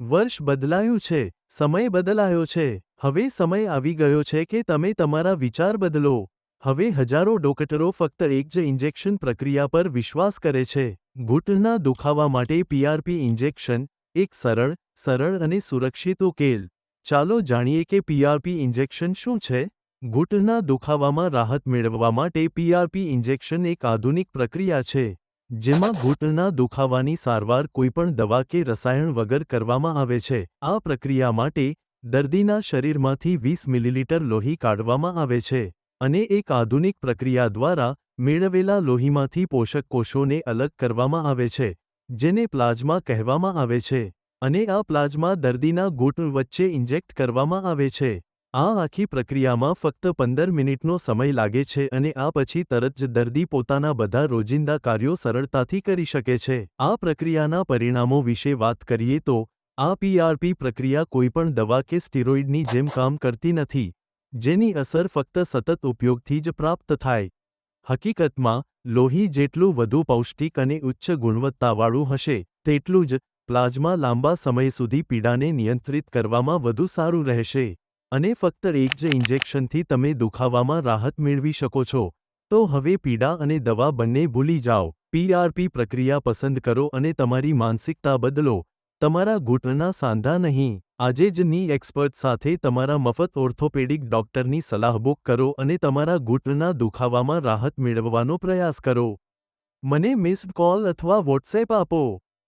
વર્ષ બદલાયું છે, સમય બદલાયો છે, હવે સમય આવી ગયો છે કે તમે તમારા વિચાર બદલો. હવે હજારો ડોક્ટરો ફક્ત એક જ ઇન્જેક્શન પ્રક્રિયા પર વિશ્વાસ કરે છે. ઘૂંટણના દુખાવા માટે પીઆરપી ઇન્જેક્શન, એક સરળ સરળ અને સુરક્ષિત ઉકેલ. ચાલો જાણીએ કે પીઆરપી ઇન્જેક્શન શું છે? ઘૂંટણના દુખાવામાં રાહત મેળવવા માટે પીઆરપી ઇન્જેક્શન એક આધુનિક પ્રક્રિયા છે. જેમાં ઘૂંટણના દુખાવાની સારવાર કોઈપણ દવા કે રસાયણ વગર કરવામાં આવે છે. આ પ્રક્રિયા માટે દર્દીના શરીરમાંથી વીસ મિલીલીટર લોહી કાઢવામાં આવે છે અને એક આધુનિક પ્રક્રિયા દ્વારા મેળવેલા લોહીમાંથી પોષક કોષોને અલગ કરવામાં આવે છે, જેને પ્લાઝમા કહેવામાં આવે છે અને આ પ્લાઝમા દર્દીના ઘૂંટણ વચ્ચે ઇન્જેક્ટ કરવામાં આવે છે. આ આખી પ્રક્રિયામાં ફક્ત પંદર મિનિટનો સમય લાગે છે અને આ પછી તરત જ દર્દી પોતાના બધા રોજિંદા કાર્યો સરળતાથી કરી શકે છે. આ પ્રક્રિયાના પરિણામો વિશે વાત કરીએ તો, આ પીઆરપી પ્રક્રિયા કોઈપણ દવા કે સ્ટીરોઇડની જેમ કામ કરતી નથી, જેની અસર ફક્ત સતત ઉપયોગથી જ પ્રાપ્ત થાય. હકીકતમાં, લોહી જેટલું વધુ પૌષ્ટિક અને ઉચ્ચ ગુણવત્તાવાળું હશે, તેટલું જ પ્લાઝમા લાંબા સમય સુધી પીડાને નિયંત્રિત કરવામાં વધુ સારું રહેશે. અને ફક્ત એક જ ઇન્જેક્શનથી તમે દુખાવામાં રાહત મેળવી શકો છો. તો હવે પીડા અને દવા બંને ભૂલી જાઓ. પીઆરપી પ્રક્રિયા પસંદ કરો અને તમારી માનસિકતા બદલો. તમારા ઘૂંટણના સાંધા નહીં. આજે જ ની એક્સપર્ટ સાથે તમારા મફત ઓર્થોપેડિક ડોક્ટરની સલાહ બુક કરો અને તમારા ઘૂંટણના દુખાવામાં રાહત મેળવવાનો પ્રયાસ કરો. મને મિસ્ડ કોલ અથવા વોટ્સએપ આપો.